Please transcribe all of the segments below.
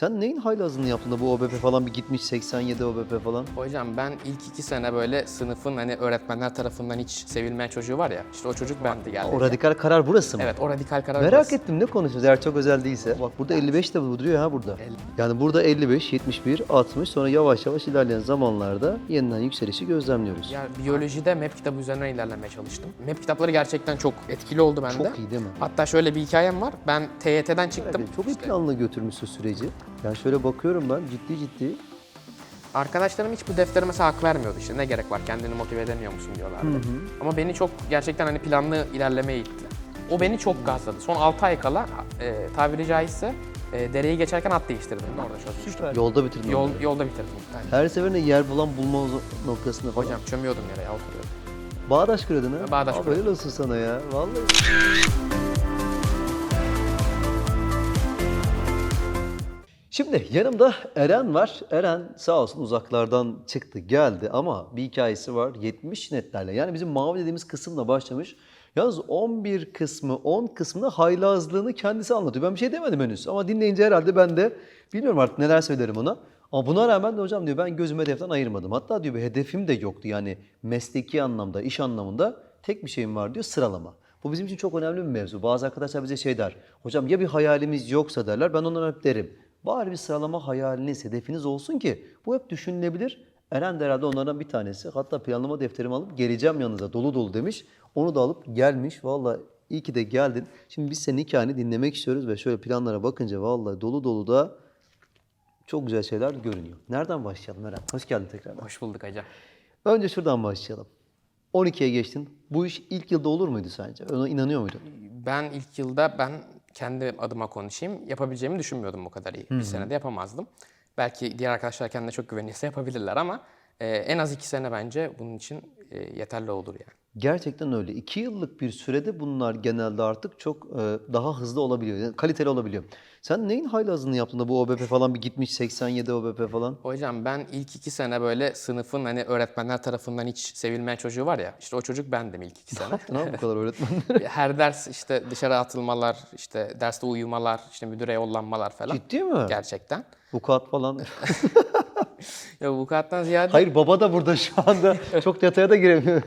Sen neyin haylazını yaptın da bu OBP falan bir gitmiş 87 OBP falan? Hocam ben ilk iki sene böyle sınıfın hani öğretmenler tarafından hiç sevilmeyen çocuğu var ya. İşte o çocuk bendi geldi. O radikal karar burası mı? Evet o radikal karar. Merak burası. ettim ne konuşuyoruz eğer çok özel değilse. Bak burada 55 de duruyor ha burada. Yani burada 55, 71, 60 sonra yavaş yavaş ilerleyen zamanlarda yeniden yükselişi gözlemliyoruz. Ya biyolojide map kitabı üzerinden ilerlemeye çalıştım. Map kitapları gerçekten çok etkili oldu bende. Çok iyi değil mi? Hatta şöyle bir hikayem var. Ben TYT'den çıktım. Çok iyi planlı götürmüşsün süreci. Yani şöyle bakıyorum ben ciddi ciddi. Arkadaşlarım hiç bu deftere mesela hak vermiyordu işte. Ne gerek var kendini motive edemiyor musun diyorlardı. Ama beni çok gerçekten hani planlı ilerlemeye itti. O beni çok gazladı. Son 6 ay kala e, tabiri caizse e, dereyi geçerken at değiştirdim. Orada çözmüştüm. Süper. Yolda bitirdin. Yol, onları. yolda bitirdim. Yani. Her seferinde yer bulan bulma noktasında falan. Hocam çömüyordum yere ya oturuyordum. Bağdaş kırıyordun ha? Bağdaş Abi helal olsun sana ya. Vallahi. Şimdi yanımda Eren var. Eren sağ olsun uzaklardan çıktı geldi ama bir hikayesi var 70 netlerle. Yani bizim mavi dediğimiz kısımla başlamış. Yalnız 11 kısmı 10 kısmında haylazlığını kendisi anlatıyor. Ben bir şey demedim henüz ama dinleyince herhalde ben de bilmiyorum artık neler söylerim ona. Ama buna rağmen de hocam diyor ben gözümü hedeften ayırmadım. Hatta diyor bir hedefim de yoktu yani mesleki anlamda, iş anlamında tek bir şeyim var diyor sıralama. Bu bizim için çok önemli bir mevzu. Bazı arkadaşlar bize şey der. Hocam ya bir hayalimiz yoksa derler. Ben onlara hep derim. Bari bir sıralama hayaliniz, hedefiniz olsun ki bu hep düşünülebilir. Eren de herhalde onlardan bir tanesi. Hatta planlama defterimi alıp geleceğim yanınıza dolu dolu demiş. Onu da alıp gelmiş. Vallahi iyi ki de geldin. Şimdi biz senin hikayeni dinlemek istiyoruz ve şöyle planlara bakınca vallahi dolu dolu da çok güzel şeyler görünüyor. Nereden başlayalım Eren? Hoş geldin tekrar. Hoş bulduk hocam. Önce şuradan başlayalım. 12'ye geçtin. Bu iş ilk yılda olur muydu sence? Ona inanıyor muydun? Ben ilk yılda ben kendi adıma konuşayım. Yapabileceğimi düşünmüyordum bu kadar iyi. Bir senede yapamazdım. Belki diğer arkadaşlar kendine çok güveniyorsa yapabilirler ama e, en az iki sene bence bunun için e, yeterli olur yani. Gerçekten öyle. İki yıllık bir sürede bunlar genelde artık çok e, daha hızlı olabiliyor. Yani kaliteli olabiliyor. Sen neyin haylazını yaptın da bu OBP falan bir gitmiş 87 OBP falan? Hocam ben ilk iki sene böyle sınıfın hani öğretmenler tarafından hiç sevilmeyen çocuğu var ya. işte o çocuk bendim ilk iki sene. Ne yaptın abi bu kadar öğretmen? Her ders işte dışarı atılmalar, işte derste uyumalar, işte müdüre yollanmalar falan. Ciddi mi? Gerçekten. Vukuat falan. Ya avukattan ziyade Hayır baba da burada şu anda. Çok detaya da giremiyor.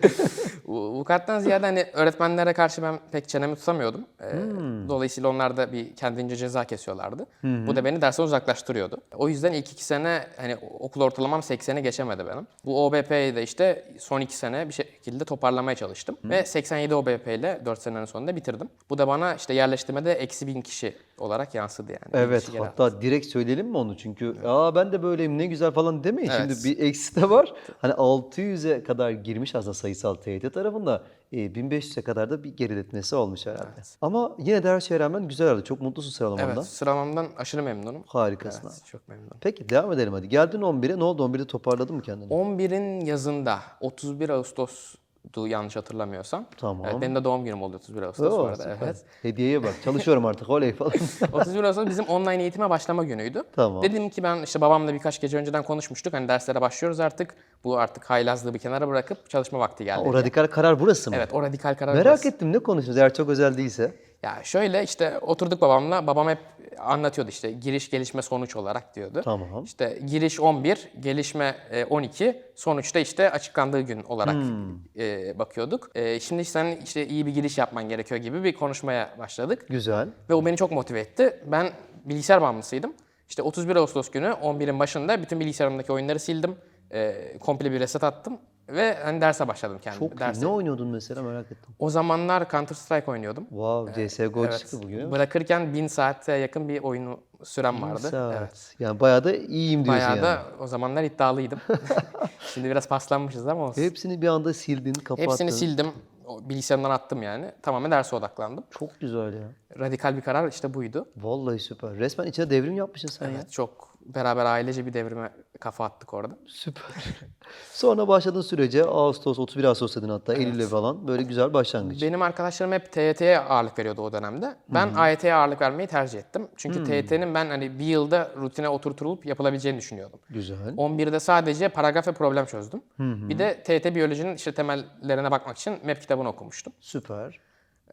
Avukattan ziyade hani öğretmenlere karşı ben pek çenemi tutamıyordum. Ee, Hmm. Dolayısıyla onlar da bir kendince ceza kesiyorlardı. Bu da beni dersten uzaklaştırıyordu. O yüzden ilk iki sene hani okul ortalamam 80'i geçemedi benim. Bu OBP'yi de işte son iki sene bir şekilde toparlamaya çalıştım. Hmm. Ve 87 OBP ile 4 senenin sonunda bitirdim. Bu da bana işte yerleştirmede eksi bin kişi olarak yansıdı yani. Evet hatta direkt söyleyelim mi onu çünkü aa ben de böyleyim ne güzel falan demeyin. Evet. Şimdi bir eksi de var. Hani 600'e kadar girmiş aslında sayısal TYT tarafında. E, 1500'e kadar da bir geriletmesi olmuş herhalde. Ama yine de her şeye rağmen güzel oldu. Çok mutlusun sıralamandan. Evet sıralamamdan aşırı memnunum. Harikasın abi. Evet, çok memnunum. Peki devam edelim hadi. Geldin 11'e ne oldu 11'de toparladın mı kendini? 11'in yazında 31 Ağustos'tu yanlış hatırlamıyorsam. Tamam. Evet, benim de doğum günüm oldu 31 Ağustos bu Oo, arada. süper. Evet. Hediyeye bak çalışıyorum artık oley falan. 31 Ağustos bizim online eğitime başlama günüydü. Tamam. Dedim ki ben işte babamla birkaç gece önceden konuşmuştuk. Hani derslere başlıyoruz artık. Bu artık haylazlığı bir kenara bırakıp çalışma vakti geldi. o diye. radikal karar burası mı? Evet o radikal karar. Merak burası. ettim ne konuşuyoruz eğer çok özel değilse. Ya şöyle işte oturduk babamla. Babam hep anlatıyordu işte giriş gelişme sonuç olarak diyordu. Tamam. İşte giriş 11, gelişme e, 12, sonuçta işte açıklandığı gün olarak Hmm. e, bakıyorduk. E, Şimdi sen işte iyi bir giriş yapman gerekiyor gibi bir konuşmaya başladık. Güzel. Ve o beni çok motive etti. Ben bilgisayar bağımlısıydım. İşte 31 Ağustos günü 11'in başında bütün bilgisayarımdaki oyunları sildim. E, komple bir reset attım ve hani derse başladım kendim. Çok. Derse. Ne oynuyordun mesela merak ettim. O zamanlar Counter Strike oynuyordum. Wow CSGO Evet. çıktı bugün. Bırakırken 1000 saate yakın bir oyun sürem vardı. Saat. Evet. Yani bayağı da iyiyim diyorsun Bayağı yani. da o zamanlar iddialıydım. Şimdi biraz paslanmışız ama olsun. Hepsini bir anda sildin, kapattın. Hepsini sildim. O bilgisayarımdan attım yani. Tamamen derse odaklandım. Çok güzel ya. Radikal bir karar işte buydu. Vallahi süper. Resmen içine devrim yapmışsın sen ya. Evet, çok beraber ailece bir devrime kafa attık orada. Süper. Sonra başladığın sürece Ağustos, 31 Ağustos dedin hatta Eylül'e falan böyle güzel başlangıç. Benim arkadaşlarım hep TYT'ye ağırlık veriyordu o dönemde. Ben AYT'ye ağırlık vermeyi tercih ettim. Çünkü TYT'nin ben hani bir yılda rutine oturtulup yapılabileceğini düşünüyordum. Güzel. 11'de sadece paragraf ve problem çözdüm. Bir de TYT biyolojinin işte temellerine bakmak için map kitabını okumuştum. Süper.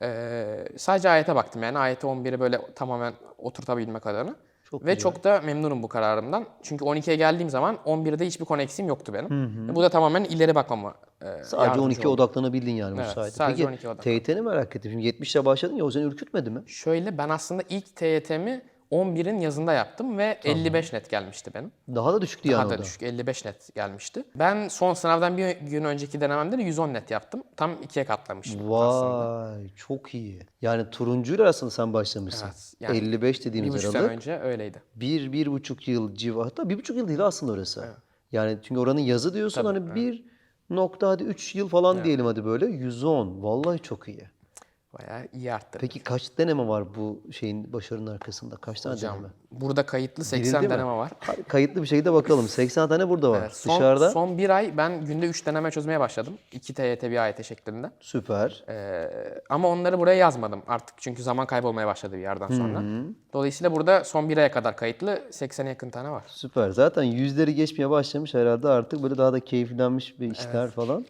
Ee, sadece ayete baktım yani ayete 11'i böyle tamamen oturtabilmek adına. Çok Ve güzel. çok da memnunum bu kararımdan. Çünkü 12'ye geldiğim zaman 11'de hiçbir konu eksiğim yoktu benim. Bu da tamamen ileri bakmama e, Sadece yardımcı 12'ye oldu. odaklanabildin yani bu Evet, sayede. sadece Peki 12'ye odaklan- TYT'ni merak ettim. Şimdi 70'le başladın ya o seni ürkütmedi mi? Şöyle ben aslında ilk TYT'mi 11'in yazında yaptım ve 55 net gelmişti benim. Daha da düşüktü yani Daha da düşük 55 net gelmişti. Ben son sınavdan bir gün önceki denememde de 110 net yaptım. Tam ikiye katlamıştım aslında. Vay çok iyi. Yani turuncuyla aslında sen başlamışsın. Evet, yani 55 Bir dediğimiz sene aralık. önce öyleydi. Bir, bir buçuk yıl civarı. Hatta bir buçuk yıl değil aslında orası. Yani çünkü oranın yazı diyorsun hani bir nokta hadi 3 yıl falan diyelim hadi böyle 110. Vallahi çok iyi. Bayağı iyi arttı. Peki kaç deneme var bu şeyin başarının arkasında? Kaç tane Hocam, deneme? burada kayıtlı 80 Girildi mi? deneme var. Hadi Kayıtlı bir şekilde bakalım. 80 tane burada var. Evet, son, Dışarıda son bir ay ben günde 3 deneme çözmeye başladım. 2 TYT bir AYT şeklinde. süper. Ee, ama onları buraya yazmadım artık çünkü zaman kaybolmaya başladı bir yerden sonra. Dolayısıyla burada son bir aya kadar kayıtlı 80'e yakın tane var. Süper. Zaten yüzleri geçmeye başlamış herhalde artık böyle daha da keyiflenmiş bir işler falan.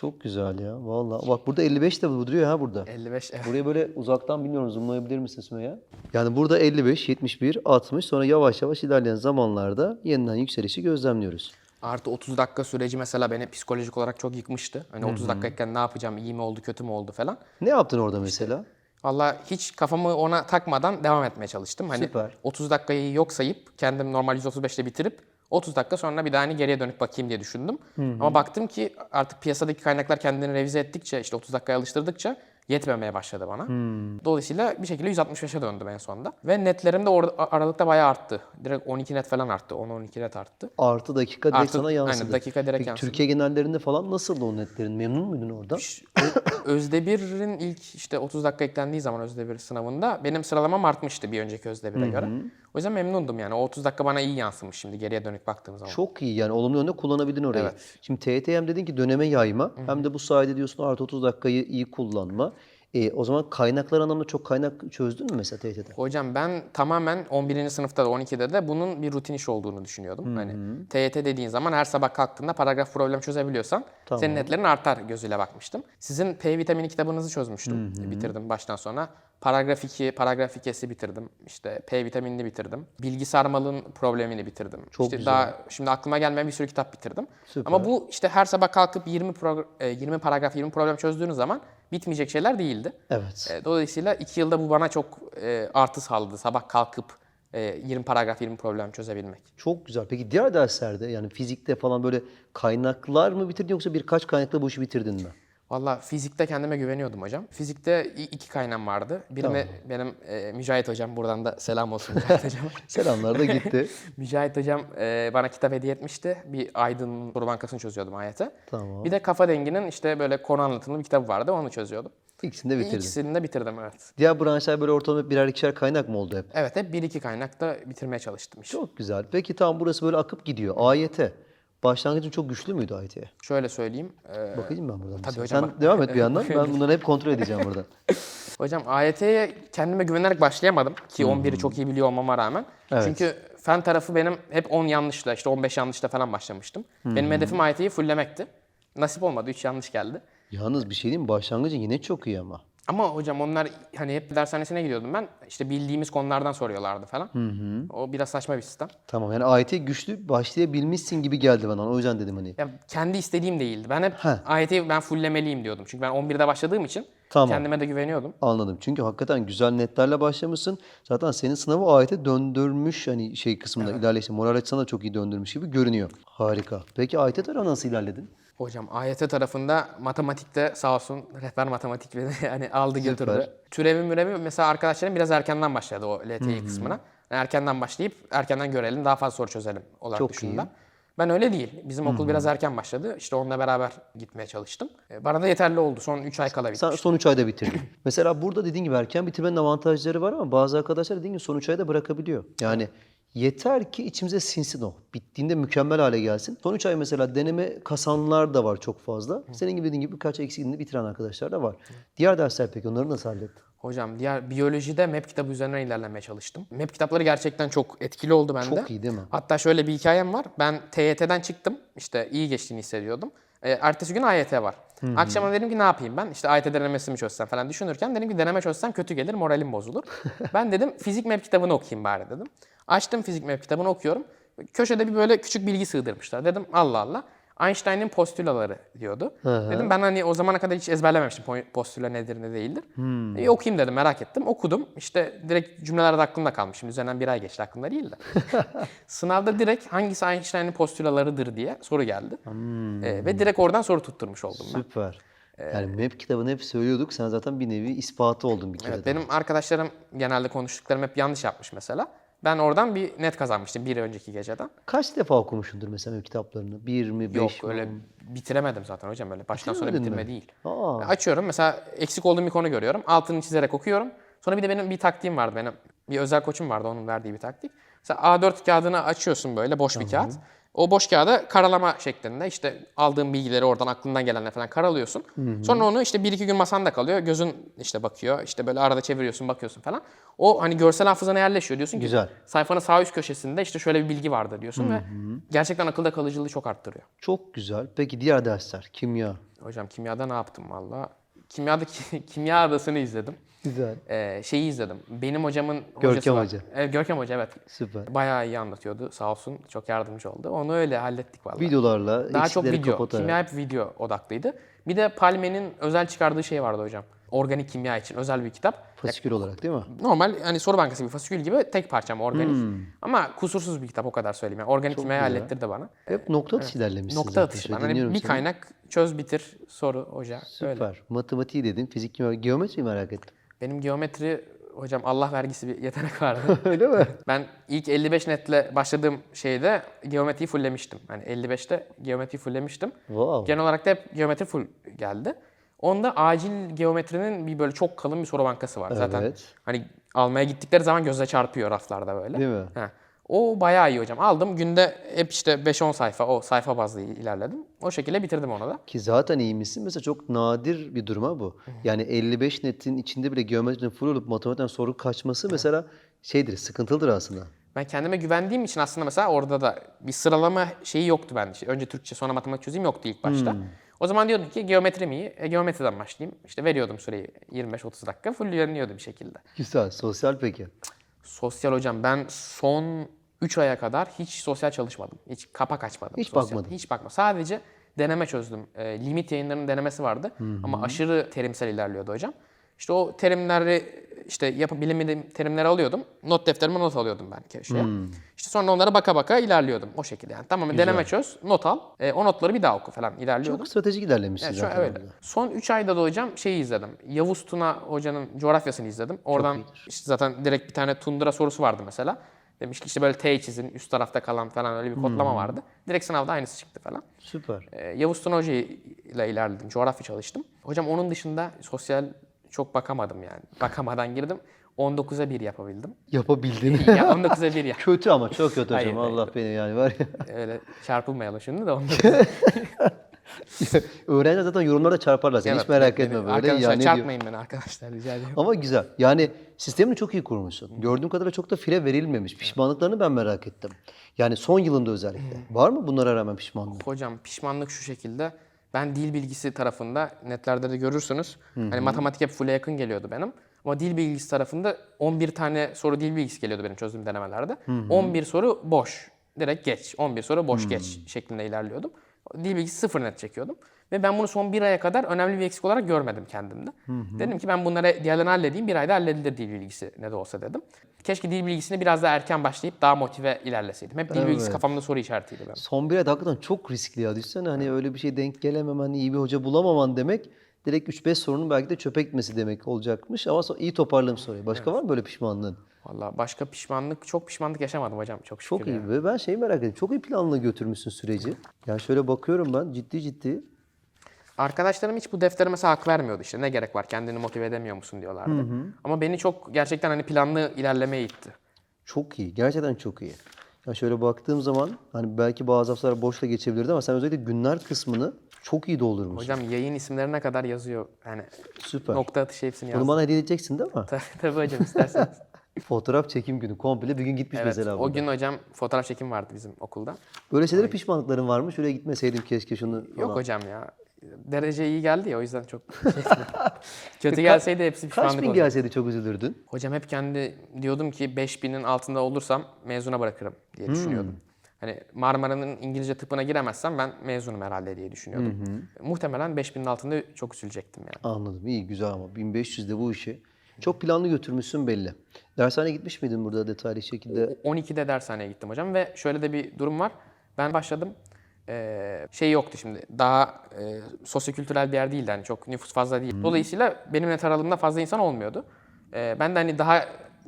Çok güzel ya. Vallahi. Bak burada 55 de duruyor ha burada. 55 evet. Buraya böyle uzaktan bilmiyorum zoomlayabilir misin Sümeyye? Yani burada 55, 71, 60 sonra yavaş yavaş ilerleyen zamanlarda yeniden yükselişi gözlemliyoruz. Artı 30 dakika süreci mesela beni psikolojik olarak çok yıkmıştı. Hani 30 dakikayken ne yapacağım, iyi mi oldu, kötü mü oldu falan. Ne yaptın orada mesela? Valla hiç kafamı ona takmadan devam etmeye çalıştım. Hani Süper. 30 dakikayı yok sayıp kendim normal 135'te bitirip 30 dakika sonra bir daha hani geriye dönüp bakayım diye düşündüm. Ama baktım ki artık piyasadaki kaynaklar kendini revize ettikçe işte 30 dakikaya alıştırdıkça yetmemeye başladı bana. Dolayısıyla bir şekilde 165'e döndüm en sonunda. Ve netlerim de orada aralıkta bayağı arttı. Direkt 12 net falan arttı. 10-12 net arttı. Artı dakika direkt Artı- sana yansıdı. aynen, dakika direkt Peki yansıdı. Türkiye genellerinde falan nasıldı o netlerin? Memnun muydun orada? Ö- Özdebir'in ilk işte 30 dakika eklendiği zaman Özdebir sınavında benim sıralamam artmıştı bir önceki Özdebir'e göre. O yüzden memnundum yani. O 30 dakika bana iyi yansımış şimdi geriye dönük baktığım zaman. Çok iyi yani olumlu yönde kullanabildin orayı. Evet. Şimdi TYT hem dedin ki döneme yayma hem de bu sayede diyorsun artı 30 dakikayı iyi kullanma. E, o zaman kaynaklar anlamında çok kaynak çözdün mü mesela TYT'de? Hocam ben tamamen 11. sınıfta da 12'de de bunun bir rutin iş olduğunu düşünüyordum. Hani TYT dediğin zaman her sabah kalktığında paragraf problem çözebiliyorsan senin netlerin artar gözüyle bakmıştım. Sizin P vitamini kitabınızı çözmüştüm. Bitirdim baştan sona. Paragraf 2, paragraf 2'si bitirdim. İşte P vitaminini bitirdim. Bilgi sarmalın problemini bitirdim. Çok işte güzel. daha şimdi aklıma gelmeyen bir sürü kitap bitirdim. Süper. Ama bu işte her sabah kalkıp 20 progr- e, 20 paragraf 20 problem çözdüğünüz zaman bitmeyecek şeyler değildi. Evet. E, Dolayısıyla iki yılda bu bana çok e, artı sağladı. Sabah kalkıp e, 20 paragraf 20 problem çözebilmek. Çok güzel. Peki diğer derslerde yani fizikte falan böyle kaynaklar mı bitirdin yoksa birkaç kaynakla bu işi bitirdin mi? Valla fizikte kendime güveniyordum hocam. Fizikte iki kaynağım vardı. Birini benim e, Mücahit hocam, buradan da selam olsun Mücahit hocam. Selamlar da gitti. Mücahit hocam e, bana kitap hediye etmişti. Bir Aydın soru bankasını çözüyordum ayete. Tamam. Bir de Kafa Dengi'nin işte böyle konu anlatımlı bir kitabı vardı. Onu çözüyordum. İkisini de bitirdin. İkisini de bitirdim evet. Diğer branşlar böyle ortalama birer ikişer kaynak mı oldu hep? Evet hep bir iki kaynakta bitirmeye çalıştım işte. Çok güzel. Peki tamam burası böyle akıp gidiyor. AYT. Başlangıcın çok güçlü müydü AYT'ye? Şöyle söyleyeyim. e, Bakayım ben buradan. mesela. hocam, Sen bak. devam et bir yandan. Ben bunları hep kontrol edeceğim burada. Hocam AYT'ye kendime güvenerek başlayamadım ki 11'i çok iyi biliyor olmama rağmen. Evet. Çünkü fen tarafı benim hep 10 yanlışla işte 15 yanlışla falan başlamıştım. Benim hedefim AYT'yi fullemekti. Nasip olmadı 3 yanlış geldi. Yalnız bir şey diyeyim mi? Başlangıcın yine çok iyi ama. Ama hocam onlar hani hep dershanesine gidiyordum ben. İşte bildiğimiz konulardan soruyorlardı falan. O biraz saçma bir sistem. Tamam yani AYT güçlü başlayabilmişsin gibi geldi bana. O yüzden dedim hani. Ya kendi istediğim değildi. Ben hep Heh. AYT'yi ben fulllemeliyim diyordum. Çünkü ben 11'de başladığım için Tamam. kendime de güveniyordum. Anladım. Çünkü hakikaten güzel netlerle başlamışsın. Zaten senin sınavı AYT döndürmüş hani şey kısmında ilerleyişte. Moral açısından da çok iyi döndürmüş gibi görünüyor. Harika. Peki AYT tarafı nasıl ilerledin? Hocam AYT tarafında matematikte sağ olsun rehber matematik beni yani aldı Süper. götürdü. Türevi mürevi mesela arkadaşlarım biraz erkenden başladı o LTI kısmına. Yani erkenden başlayıp erkenden görelim daha fazla soru çözelim olarak Çok düşündüler. Ben öyle değil. Bizim okul biraz erken başladı. İşte onunla beraber gitmeye çalıştım. E, Bana da yeterli oldu. Son 3 ay kala bitti. Sen son 3 ayda bitirdin. Mesela burada dediğin gibi erken bitirmenin avantajları var ama bazı arkadaşlar dediğin gibi son 3 ayda bırakabiliyor. Yani yeter ki içimize sinsin o. Bittiğinde mükemmel hale gelsin. Son 3 ay mesela deneme kasanlar da var çok fazla. Senin gibi dediğin gibi birkaç eksiğini bitiren arkadaşlar da var. Diğer dersler peki onları nasıl hallettin? Hocam diğer biyolojide MEP kitabı üzerinden ilerlemeye çalıştım. MEP kitapları gerçekten çok etkili oldu bende. Çok iyi değil mi? Hatta şöyle bir hikayem var. Ben TYT'den çıktım. İşte iyi geçtiğini hissediyordum. E, ertesi gün AYT var. Akşama dedim ki ne yapayım ben? İşte AYT denemesi mi çözsem falan düşünürken dedim ki deneme çözsem kötü gelir, moralim bozulur. ben dedim fizik map kitabını okuyayım bari dedim. Açtım fizik map kitabını okuyorum. Köşede bir böyle küçük bilgi sığdırmışlar. Dedim Allah Allah. Einstein'ın postülaları diyordu. Dedim ben hani o zamana kadar hiç ezberlememiştim po- postüla nedir ne değildir. E, okuyayım dedim merak ettim. Okudum. İşte direkt cümleler de aklımda kalmış. Şimdi üzerinden bir ay geçti aklımda değil de. Sınavda direkt hangisi Einstein'ın postülalarıdır diye soru geldi. E, ve direkt oradan soru tutturmuş oldum ben. Süper. Yani map kitabını hep söylüyorduk. Sen zaten bir nevi ispatı oldun bir kere. Evet, daha. benim arkadaşlarım genelde konuştuklarım hep yanlış yapmış mesela. Ben oradan bir net kazanmıştım bir önceki geceden. Kaç defa okumuşsundur mesela map kitaplarını? Bir mi, beş Yok mi? öyle bitiremedim zaten hocam öyle. Baştan sona bitirme mi? değil. Aa. Açıyorum mesela eksik olduğum bir konu görüyorum. Altını çizerek okuyorum. Sonra bir de benim bir taktiğim vardı benim. Bir özel koçum vardı onun verdiği bir taktik. Mesela A4 kağıdını açıyorsun böyle boş bir kağıt. O boş kağıda karalama şeklinde işte aldığın bilgileri oradan aklından gelenle falan karalıyorsun. Sonra onu işte bir iki gün masanda kalıyor. Gözün işte bakıyor. işte böyle arada çeviriyorsun bakıyorsun falan. O hani görsel hafızana yerleşiyor diyorsun ki Güzel. sayfanın sağ üst köşesinde işte şöyle bir bilgi vardı diyorsun ve gerçekten akılda kalıcılığı çok arttırıyor. Çok güzel. Peki diğer dersler? Kimya. Hocam kimyada ne yaptım valla? Kimyada kimya adasını izledim. Güzel. Ee, şeyi izledim. Benim hocamın Görkem hocası var. Hoca. Evet, Görkem Hoca evet. Süper. Bayağı iyi anlatıyordu sağ olsun. Çok yardımcı oldu. Onu öyle hallettik valla. Videolarla Daha çok video. kapatarak. Kimya hep video odaklıydı. Bir de Palme'nin özel çıkardığı şey vardı hocam. Organik kimya için özel bir kitap. Fasikül olarak değil mi? Normal hani soru bankası bir fasikül gibi tek parça ama organik. Hmm. Ama kusursuz bir kitap o kadar söyleyeyim. Yani organik kimyayı güzel. hallettirdi bana. Hep nokta atışı ilerlemişsin Nokta zaten. atışı. Ben hani dinliyorum bir kaynak çöz bitir soru hoca. Öyle. Süper. Matematiği dedin, fizik, kimya, geometriyi merak ettim. Benim geometri hocam Allah vergisi bir yetenek vardı. Öyle mi? ben ilk 55 netle başladığım şeyde geometriyi fulllemiştim. Hani 55'te geometriyi fulllemiştim. Wow. Genel olarak da hep geometri full geldi. Onda acil geometrinin bir böyle çok kalın bir soru bankası var. Zaten Evet. hani almaya gittikleri zaman göze çarpıyor raflarda böyle. Değil mi? Ha. O bayağı iyi hocam. Aldım günde hep işte 5-10 sayfa o sayfa bazlı ilerledim. O şekilde bitirdim onu da. Ki zaten iyi misin? Mesela çok nadir bir durum ha bu. Yani 55 netin içinde bile geometrinin full olup matematikten soru kaçması mesela şeydir, sıkıntılıdır aslında. Ben kendime güvendiğim için aslında mesela orada da bir sıralama şeyi yoktu bende. İşte önce Türkçe sonra matematik çözeyim yoktu ilk başta. O zaman diyordum ki geometri mi iyi? E, geometriden başlayayım. İşte veriyordum süreyi 25-30 dakika. Full öğreniyordu bir şekilde. Güzel. Sosyal peki. Sosyal hocam ben son 3 aya kadar hiç sosyal çalışmadım. Hiç kapak açmadım. Hiç sosyal. bakmadın. Hiç bakma. Sadece deneme çözdüm. E, limit yayınlarının denemesi vardı. Ama aşırı terimsel ilerliyordu hocam. İşte o terimleri işte yapı bilim terimleri alıyordum. Not defterime not alıyordum ben köşeye. İşte sonra onlara baka baka ilerliyordum o şekilde yani. Tamam deneme çöz, not al. E, o notları bir daha oku falan ilerliyordum. Çok stratejik ilerlemişsin Yani zaten. an öyle. orada. Son 3 ayda da hocam şeyi izledim. Yavuz Tuna hocanın coğrafyasını izledim. Oradan işte zaten direkt bir tane tundra sorusu vardı mesela. Demiş ki işte böyle T çizin üst tarafta kalan falan öyle bir kodlama vardı. Direkt sınavda aynısı çıktı falan. Süper. Ee, Yavuz Tuna Hoca ile ilerledim. Coğrafya çalıştım. Hocam onun dışında sosyal çok bakamadım yani. Bakamadan girdim. 19'a 1 yapabildim. Yapabildin. ya 19'a 1 ya. kötü ama çok kötü Hayır, hocam. hayır. Allah beni yani var ya. Öyle çarpılmayalım şimdi de 19'a Öğrenciler zaten yorumlarda çarparlar seni. Hiç Evet, merak beni- etme böyle. Arkadaşlar ya çarpmayın beni arkadaşlar rica ediyorum. Ama güzel. Yani sistemini çok iyi kurmuşsun. Gördüğüm kadarıyla çok da fire verilmemiş. Pişmanlıklarını ben merak ettim. Yani son yılında özellikle. Var mı bunlara rağmen pişmanlık? Hocam pişmanlık şu şekilde. Ben dil bilgisi tarafında netlerde de görürsünüz. Hani matematik hep full'e yakın geliyordu benim. Ama dil bilgisi tarafında 11 tane soru dil bilgisi geliyordu benim çözdüğüm denemelerde. 11 soru boş. Direkt geç. 11 soru boş geç şeklinde ilerliyordum. Dil bilgisi sıfır net çekiyordum. Ve ben bunu son bir aya kadar önemli bir eksik olarak görmedim kendimde. Dedim ki ben bunları diğerlerini halledeyim. Bir ayda halledilir dil bilgisi ne de olsa dedim. Keşke dil bilgisini biraz daha erken başlayıp daha motive ilerleseydim. Hep dil bilgisi Evet. kafamda soru işaretiydi benim. Son bir ayda hakikaten çok riskli ya. Düşünsene hani öyle bir şey denk gelememen, iyi bir hoca bulamaman demek direkt 3-5 sorunun belki de çöpe gitmesi demek olacakmış. Ama iyi toparladım soruyu. Başka var mı böyle pişmanlığın? Valla başka pişmanlık, çok pişmanlık yaşamadım hocam çok şükür. Çok iyi. Ve ben şeyi merak ediyorum. Çok iyi planlı götürmüşsün süreci. Yani şöyle bakıyorum ben ciddi ciddi. Arkadaşlarım hiç bu deftere mesela hak vermiyordu işte. Ne gerek var kendini motive edemiyor musun diyorlardı. Ama beni çok gerçekten hani planlı ilerlemeye itti. Çok iyi. Gerçekten çok iyi. Ya şöyle baktığım zaman hani belki bazı haftalar boşta geçebilirdi ama sen özellikle günler kısmını çok iyi doldurmuşsun. Hocam yayın isimlerine kadar yazıyor. Yani Süper. nokta atışı hepsini Bunu yazdım. bana hediye edeceksin değil mi? Tabii, tabii hocam isterseniz. Fotoğraf çekim günü komple bir gün gitmiş Evet, mesela o burada. gün hocam fotoğraf çekim vardı bizim okulda. Böyle şeylere pişmanlıkların var mı? Şuraya gitmeseydim keşke şunu falan. Yok hocam ya. Derece iyi geldi ya o yüzden çok şey. Kötü gelseydi hepsi Kaç pişmanlık bin olurdu. gelseydi çok üzülürdün. Hocam hep kendi diyordum ki 5000'in altında olursam mezuna bırakırım diye düşünüyordum. Hani Marmara'nın İngilizce tıpına giremezsem ben mezunum herhalde diye düşünüyordum. Muhtemelen 5000'in altında çok üzülecektim yani. Anladım. İyi güzel ama 1500 de bu işi. Çok planlı götürmüşsün belli. Dershaneye gitmiş miydin burada detaylı şekilde? 12'de dershaneye gittim hocam ve şöyle de bir durum var. Ben başladım. Ee, şey yoktu şimdi. Daha e, sosyokültürel bir yer değildi. Hani çok nüfus fazla değil. Dolayısıyla benim net aralığımda fazla insan olmuyordu. Ee, ben de hani daha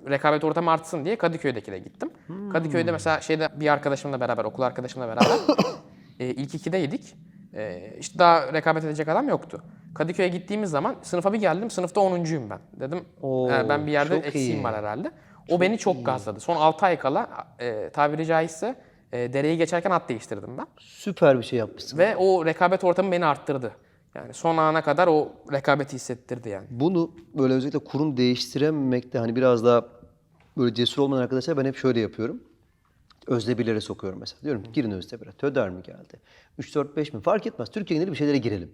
rekabet ortamı artsın diye Kadıköy'dekine gittim. Kadıköy'de mesela şeyde bir arkadaşımla beraber, okul arkadaşımla beraber e, ilk ikideydik. E, işte daha rekabet edecek adam yoktu. Kadıköy'e gittiğimiz zaman sınıfa bir geldim. Sınıfta 10'uncuyum ben. Dedim Oo, "Ha, ben bir yerde çok eksiğim iyi. var herhalde. O beni çok gazladı. Son 6 ay kala e, tabiri caizse e, dereyi geçerken at değiştirdim ben. Süper bir şey yapmışsın. Ve o rekabet ortamı beni arttırdı. Yani son ana kadar o rekabeti hissettirdi yani. Bunu böyle özellikle kurum değiştirememekte hani biraz daha böyle cesur olmayan arkadaşlar ben hep şöyle yapıyorum. Özde birlere sokuyorum mesela. Diyorum ki girin özde bire. TÖDER mi geldi? 3, 4, 5 mi? Fark etmez. Türkiye geneli bir şeylere girelim.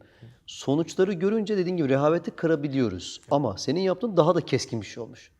Sonuçları görünce dediğin gibi rehaveti kırabiliyoruz. Ama senin yaptığın daha da keskin bir şey olmuş.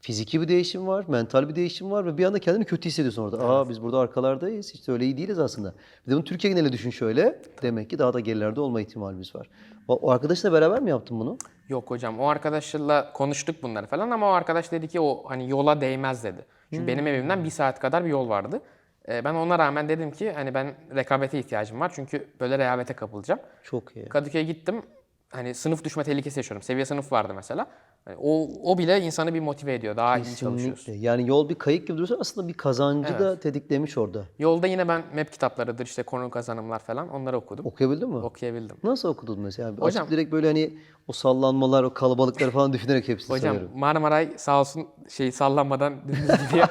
Fiziki bir değişim var, mental bir değişim var ve bir anda kendini kötü hissediyorsun orada. Aa biz burada arkalardayız, işte öyle iyi değiliz aslında. Bir de bunu Türkiye geneli düşün şöyle. Demek ki daha da gerilerde olma ihtimalimiz var. O, arkadaşla beraber mi yaptın bunu? Yok hocam o arkadaşla konuştuk bunları falan ama o arkadaş dedi ki o hani yola değmez dedi. Çünkü benim evimden bir saat kadar bir yol vardı. Ee, ben ona rağmen dedim ki hani ben rekabete ihtiyacım var çünkü böyle rehavete kapılacağım. Çok iyi. Kadıköy'e gittim. Hani sınıf düşme tehlikesi yaşıyorum. Seviye sınıf vardı mesela. Hani o, o bile insanı bir motive ediyor. Daha iyi çalışıyorsun. Yani yol bir kayık gibi durursa aslında bir kazancı da tetiklemiş orada. Yolda yine ben map kitaplarıdır işte konu kazanımlar falan onları okudum. Okuyabildin mi? Okuyabildim. Nasıl okudun mesela? Hocam, Hocam- direkt böyle hani o sallanmalar, o kalabalıkları falan düşünerek hepsini Hocam soruyorum. Marmaray sağ olsun şey sallanmadan dümdüz gidiyor.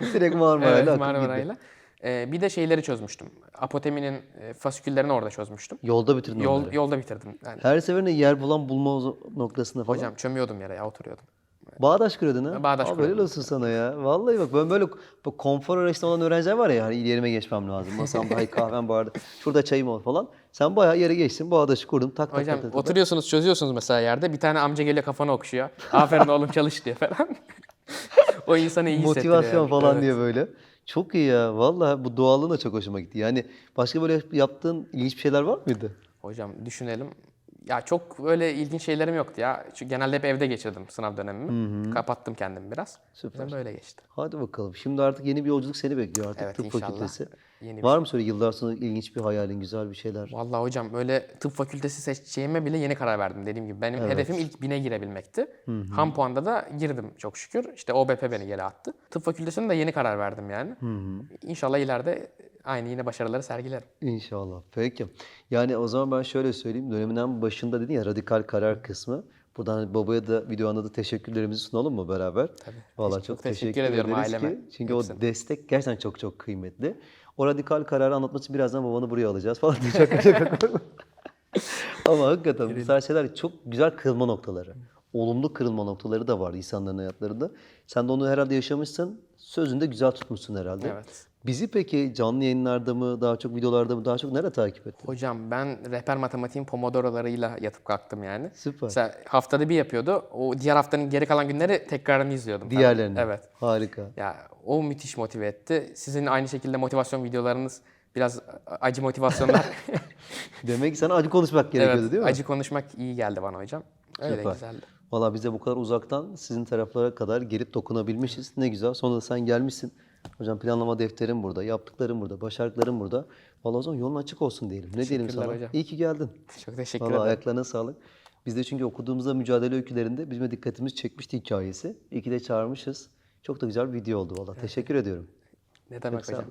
direkt Marmara'yla evet, akıp Marmaray'la. Ee, bir de şeyleri çözmüştüm. Apoteminin e, fasiküllerini orada çözmüştüm. Yolda bitirdin Yol, onları. yolda bitirdim. Yani, Her seferinde yer bulan bulma noktasında falan. hocam çömüyordum yere ya oturuyordum. Bağdaş kuruyordun ha? Bağdaş Abi kuruyordum. helal olsun sana ya. Vallahi bak ben böyle bu konfor arayışında olan öğrenciler var ya hani yerime geçmem lazım. Masamda hay kahvem vardı. Şurada çayım ol falan. Sen bayağı yere geçtin. Bağdaşı kurdun. Tak tak Hocam tak tak. tak. oturuyorsunuz çözüyorsunuz mesela yerde bir tane amca geliyor kafanı okşuyor. Aferin oğlum çalış diyor falan. o insanı iyi hissettiriyor. Motivasyon yani. falan Evet. diye böyle. Çok iyi ya. Vallahi bu doğallığın da çok hoşuma gitti. Yani başka böyle yaptığın ilginç bir şeyler var mıydı? Hocam düşünelim. Ya çok öyle ilginç şeylerim yoktu ya. Çünkü genelde hep evde geçirdim sınav dönemimi. Kapattım kendimi biraz. Süper. Süper. Böyle geçti. Hadi bakalım. Şimdi artık yeni bir yolculuk seni bekliyor artık Evet, tıp inşallah. fakültesi. Yeni Var mı şöyle yıllar sonra ilginç bir hayalin, güzel bir şeyler? Vallahi hocam böyle tıp fakültesi seçeceğime bile yeni karar verdim dediğim gibi. Benim hedefim ilk bine girebilmekti. Ham puanda da girdim çok şükür. İşte OBP beni geri attı. Tıp fakültesine de yeni karar verdim yani. İnşallah ileride aynı yine başarıları sergilerim. İnşallah. Peki. Yani o zaman ben şöyle söyleyeyim. Döneminden başında dedin ya radikal karar kısmı. Buradan hani babaya da videoda da teşekkürlerimizi sunalım mı beraber? Tabii. Vallahi çok, teşekkür teşekkür, ediyorum ederiz aileme, ki. Çünkü hepsine. o destek gerçekten çok çok kıymetli. O radikal kararı anlatması için birazdan babanı buraya alacağız falan diye şaka şaka. Ama hakikaten bu tarz şeyler çok güzel kırılma noktaları. Olumlu kırılma noktaları da var insanların hayatlarında. Sen de onu herhalde yaşamışsın. Sözünde güzel tutmuşsun herhalde. Evet. Bizi peki canlı yayınlarda mı, daha çok videolarda mı, daha çok nerede takip ettin? Hocam ben rehber matematiğin pomodorolarıyla yatıp kalktım yani. Süper. Mesela haftada bir yapıyordu. O diğer haftanın geri kalan günleri tekrarını izliyordum. falan. Diğerlerini. Evet. Harika. Ya o müthiş motive etti. Sizin aynı şekilde motivasyon videolarınız biraz acı motivasyonlar. Demek ki sana acı konuşmak gerekiyordu evet, değil mi? acı konuşmak iyi geldi bana hocam. Öyle Süper. güzeldi. Valla biz de bu kadar uzaktan sizin taraflara kadar gelip dokunabilmişiz. Ne güzel. Sonra da sen gelmişsin. Hocam planlama defterim burada, yaptıklarım burada, başardıklarım burada. Valla o zaman yolun açık olsun diyelim. Ne diyelim sana? hocam. İyi ki geldin. Çok teşekkür Valla ederim. ayaklarına sağlık. Biz de çünkü okuduğumuzda mücadele öykülerinde bizim de dikkatimiz çekmişti hikayesi. İyi ki de çağırmışız. Çok da güzel bir video oldu valla. Teşekkür ediyorum. Ne demek Sağ hocam?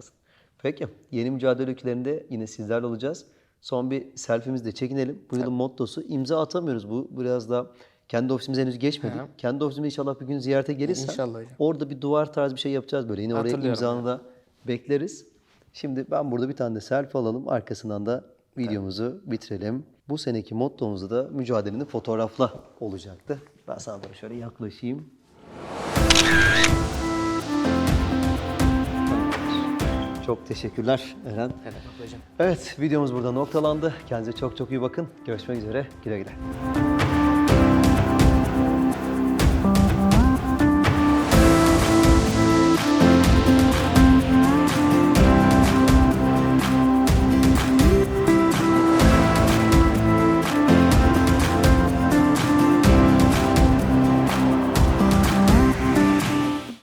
Peki. Yeni mücadele öykülerinde yine sizlerle olacağız. Son bir selfie'mizi de çekinelim. Bu yılın mottosu imza atamıyoruz. Bu biraz da kendi ofisimize henüz geçmedik. Hı. Kendi ofisimize inşallah bir gün ziyarete gelirsen inşallah hocam. orada bir duvar tarzı bir şey yapacağız böyle. Yine oraya imzanı da bekleriz. Şimdi ben burada bir tane de selfie alalım. Arkasından da videomuzu evet. bitirelim. Bu seneki mottomuzda da mücadelenin fotoğrafla olacaktı. Ben sana doğru şöyle yaklaşayım. Çok teşekkürler Eren. Evet, evet videomuz burada noktalandı. Kendinize çok çok iyi bakın. Görüşmek üzere. Güle güle.